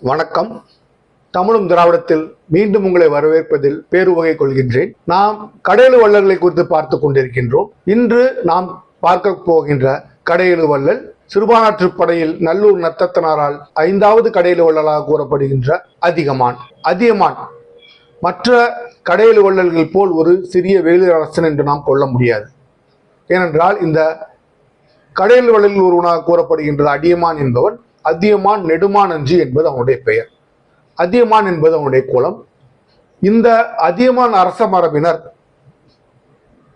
வணக்கம். தமிழும் திராவிடத்தில் மீண்டும் உங்களை வரவேற்பதில் பேருவகை கொள்கின்றேன். நாம் கடையெழு வள்ளல்களை குறித்து பார்த்து கொண்டிருக்கின்றோம். இன்று நாம் பார்க்க போகின்ற கடையெழு வள்ளல் சிறுபானாற்றுப் படையில் நல்லூர் நத்தத்தனாரால் ஐந்தாவது கடையெழு வள்ளலாக கூறப்படுகின்ற அதிகமான் அதியமான். மற்ற கடையெழு வள்ளல்கள் போல் ஒரு சிறிய வேலூர் அரசன் என்று நாம் கொள்ள முடியாது. ஏனென்றால் இந்த கடையெழு வள்ளலில் ஒருவனாக கூறப்படுகின்ற அடியமான் என்பவன். அதியமான் நெடுமானஞ்சி என்பது அவனுடைய பெயர். அதியமான் என்பது அவனுடைய குலம். இந்த அதியமான் அரச மரபினர்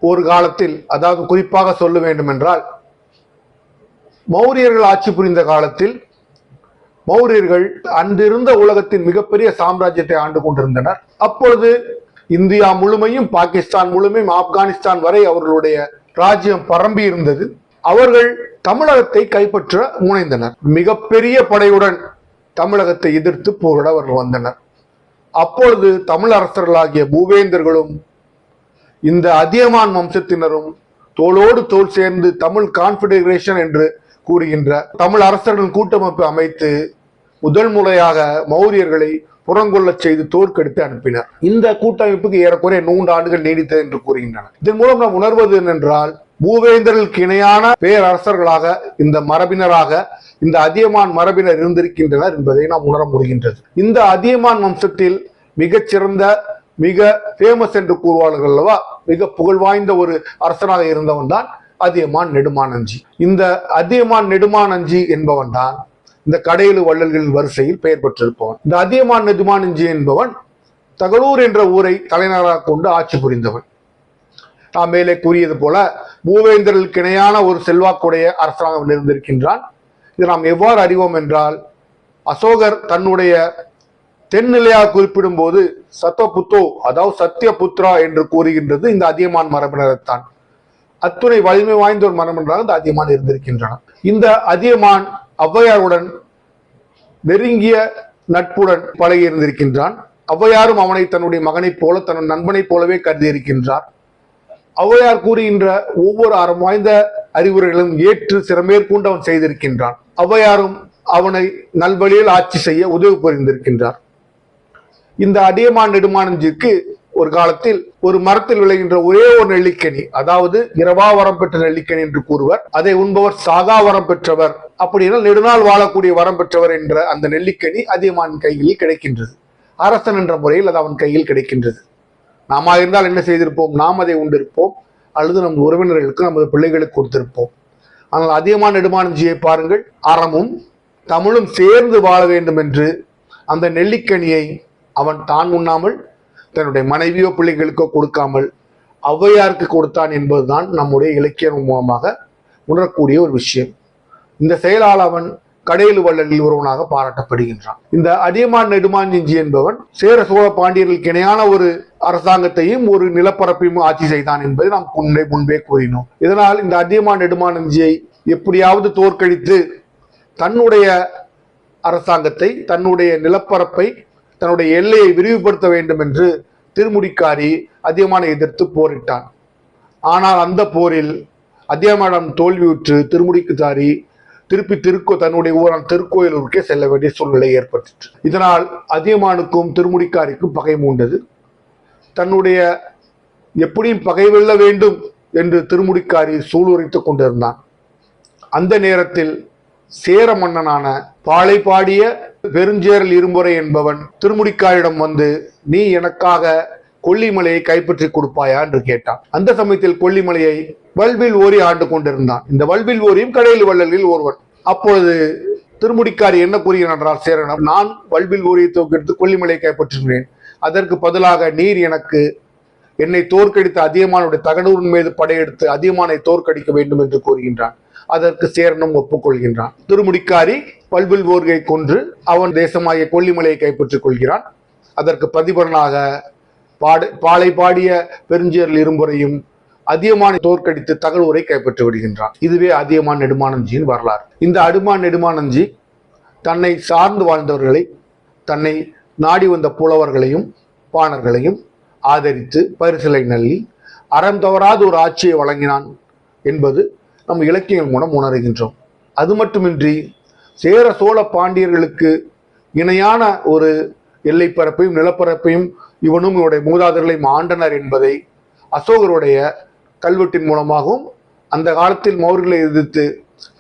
ஒரு காலத்தில் அதாவது குறிப்பாக சொல்ல வேண்டும் என்றால் மௌரியர்கள் ஆட்சி புரிந்த காலத்தில் மௌரியர்கள் அன்றிருந்த உலகத்தின் மிகப்பெரிய சாம்ராஜ்யத்தை ஆண்டு கொண்டிருந்தனர். அப்பொழுது இந்தியா முழுமையும் பாகிஸ்தான் முழுமையும் ஆப்கானிஸ்தான் வரை அவர்களுடைய ராஜ்யம் பரம்பி இருந்தது அவர்கள் தமிழகத்தை கைப்பற்ற முனைந்தனர். மிகப்பெரிய படையுடன் தமிழகத்தை எதிர்த்து போரிட அவர்கள் வந்தனர். அப்பொழுது தமிழ் அரசர்களாகிய பூவேந்தர்களும் இந்த அதியமான் வம்சத்தினரும் தோளோடு தோல் சேர்ந்து தமிழ் கான்ஃபெடரேஷன் என்று கூறுகின்ற தமிழ் அரசர்களின் கூட்டமைப்பு அமைத்து முதல் முறையாக மௌரியர்களை புறங்கொள்ளச் செய்து தோற்கடித்து அனுப்பினர். இந்த கூட்டமைப்புக்கு ஏறக்குறைய நூறு ஆண்டுகள் நீடித்தது என்று கூறுகின்றனர். இதன் மூலம் நாம் உணர்வது என்னென்றால் பூவேந்தர்களுக்கு இணையான பேரரசர்களாக இந்த மரபினராக இந்த அதியமான் மரபினர் இருந்திருக்கின்றனர் என்பதை நாம் உணர முடிகின்றது. இந்த அதியமான் வம்சத்தில் மிகச்சிறந்த மிக ஃபேமஸ் என்று கூறுவார்கள் அல்லவா மிக புகழ்வாய்ந்த ஒரு அரசனாக இருந்தவன் தான் அதியமான் நெடுமானஞ்சி. இந்த அதியமான் நெடுமானஞ்சி என்பவன் தான் இந்த கடையெழு வள்ளல்களின் வரிசையில் பெயர் பெற்றிருப்பவன். இந்த அதியமான் நெடுமானஞ்சி என்பவன் தகலூர் என்ற ஊரை தலைநகராக கொண்டு ஆட்சி புரிந்தவன். நாம் மேலே கூறியது போல பூவேந்தர்களுக்கு இணையான ஒரு செல்வாக்குடைய அரசனாக இருந்திருக்கின்றான். இது நாம் எவ்வாறு அறிவோம் என்றால் அசோகர் தன்னுடைய தென்னிலையாக குறிப்பிடும் போது சத்தபுத்தோ அதாவது சத்தியபுத்ரா என்று கூறுகின்றது இந்த அதியமான் மரபினரைத்தான். அத்துணை வலிமை வாய்ந்த ஒரு மரபினராக இந்த அதியமான் இருந்திருக்கின்றன. இந்த அதியமான் ஔவையாருடன் நெருங்கிய நட்புடன் பழகி இருந்திருக்கின்றான் ஔவையாரும் அவனை தன்னுடைய மகனைப் போல தன் நண்பனைப் போலவே கருதி இருக்கின்றார். ஔவையார் கூறுகின்ற ஒவ்வொரு அறம் வாய்ந்த அறிவுரைகளும் ஏற்று சிறமேற்கொண்டு அவன் செய்திருக்கின்றான். ஔவையாரும் அவனை நல்வழியில் ஆட்சி செய்ய உதவி புரிந்திருக்கின்றார். இந்த அடியமான் நெடுமானஞ்சிற்கு ஒரு காலத்தில் ஒரு மரத்தில் விளைகின்ற ஒரே ஒரு நெல்லிக்கனி அதாவது இரவா வரம் பெற்ற நெல்லிக்கனி என்று கூறுவர். அதை உண்பவர் சாகா வரம் பெற்றவர். அப்படின்னா நெடுநாள் வாழக்கூடிய வரம் பெற்றவர் என்ற அந்த நெல்லிக்கனி அதியமான் கையில் கிடைக்கின்றது. அரசன் என்ற முறையில் அது அவன் கையில் கிடைக்கின்றது. நாம இருந்தால் என்ன செய்திருப்போம்? நாம் அதை உண்டிருப்போம். அல்லது நம் உறவினர்களுக்கு நமது பிள்ளைகளுக்கு கொடுத்திருப்போம். ஆனால் அதிகமான நெடுமானஞ்சியை பாருங்கள். அறமும் தமிழும் சேர்ந்து வாழ வேண்டும் என்று அந்த நெல்லிக்கனியை அவன் தான் உண்ணாமல் தன்னுடைய மனைவியோ பிள்ளைகளுக்கோ கொடுக்காமல் ஔவையாருக்கு கொடுத்தான் என்பதுதான் நம்முடைய இலக்கியம் மூலமாக உணரக்கூடிய ஒரு விஷயம். இந்த செயலால் அவன் கடையில் வள்ளலில் ஒருவனாக பாராட்டப்படுகின்றான். இந்த அதியமான் நெடுமாஞ்சி என்பவன் சேர சோழ பாண்டியர்களுக்கு இணையான ஒரு அரசாங்கத்தையும் ஒரு நிலப்பரப்பையும் ஆட்சி செய்தான் என்பதை நாம் முன்னே முன்பே கூறினோம். இதனால் இந்த அதியமான் நெடுமானஞ்சியை எப்படியாவது தோற்கடித்து தன்னுடைய அரசாங்கத்தை தன்னுடைய நிலப்பரப்பை தன்னுடைய எல்லையை விரிவுபடுத்த வேண்டும் என்று திருமுடிக்காரி அதியமானை எதிர்த்து போரிட்டான். ஆனால் அந்த போரில் அதியமானம் தோல்வியுற்று திருமுடிக்குதாரி திருப்பி திருக்கோ தன்னுடைய ஊரான திருக்கோயிலூருக்கே செல்ல வேண்டிய சூழ்நிலை ஏற்பட்டுச்சு இதனால் அதியமானுக்கும் திருமுடிக்காரிக்கும் பகை மூண்டது. தன்னுடைய எப்படியும் பகை வெல்ல வேண்டும் என்று திருமுடிக்காரி சூளுரைத்து கொண்டிருந்தான். அந்த நேரத்தில் சேர மன்னனான பாளைப்பாடிய பெருஞ்சேரல் இரும்புரை என்பவன் திருமுடிக்காரிடம் வந்து நீ எனக்காக கொல்லிமலையை கைப்பற்றி கொடுப்பாயா? என்று கேட்டான். அந்த சமயத்தில் கொல்லிமலையை வல்வில் ஓரி ஆண்டு கொண்டிருந்தான். இந்த வல்வில் ஓரியும் கடையில் வள்ளலில் ஒருவன். அப்பொழுது திருமுடிக்காரி என்ன கூறுகிறான் என்றால் சேரனம் நான் வல்வில் ஓரியை தோக்கெடுத்து கொல்லிமலையை கைப்பற்றுகிறேன். அதற்கு பதிலாக நீர் எனக்கு என்னை தோற்கடித்த அதியமானுடைய தகடூரின் மீது படையெடுத்து அதியமானை தோற்கடிக்க வேண்டும் என்று கூறுகின்றான். அதற்கு சேரனும் ஒப்புக்கொள்கின்றான். திருமுடிக்காரி பல்வில் ஓர்கை கொன்று அவன் தேசமாகிய கொல்லிமலையை கைப்பற்றிக் கொள்கிறான். அதற்கு பிரதிபலனாக பாடு பாலை பாடிய பெருஞ்சேரல் இரும்புறையும் அதியமானை தோற்கடித்து தகவலை கைப்பற்றி விடுகின்றான். இதுவே அதியமான் நெடுமானஞ்சியின் வரலாறு. இந்த அடுமான் நெடுமானஞ்சி தன்னை சார்ந்து வாழ்ந்தவர்களை தன்னை நாடி வந்த புலவர்களையும் பாணர்களையும் ஆதரித்து பரிசிலை நல்லி அறம் தவறாத ஒரு ஆட்சியை வழங்கினான் என்பது நம் இலக்கியங்கள் மூலம் உணர்கின்றோம். அது மட்டுமின்றி சேர சோழ பாண்டியர்களுக்கு இணையான ஒரு எல்லைப்பரப்பையும் நிலப்பரப்பையும் இவனும் இவருடைய மூதாதர்களையும் ஆண்டனர் என்பதை அசோகருடைய கல்வெட்டின் மூலமாகவும் அந்த காலத்தில் மௌரியர்களை எதிர்த்து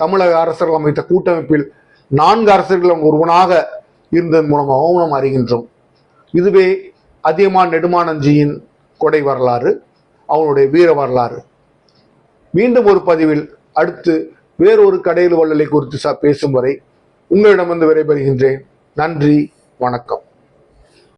தமிழக அரசர்கள் அமைத்த கூட்டமைப்பில் நான்கு அரசர்களும் ஒருவனாக இருந்ததன் மூலமாகவும் நாம் அறிகின்றோம். இதுவே அதியமான் நெடுமானஞ்சியின் கொடை வரலாறு அவனுடைய வீர வரலாறு. மீண்டும் ஒரு பதிவில் அடுத்து வேறொரு கடையில் வள்ளலை குறித்து பேசும் வரை உங்களிடமிருந்து விடைபெறுகின்றேன். நன்றி வணக்கம்.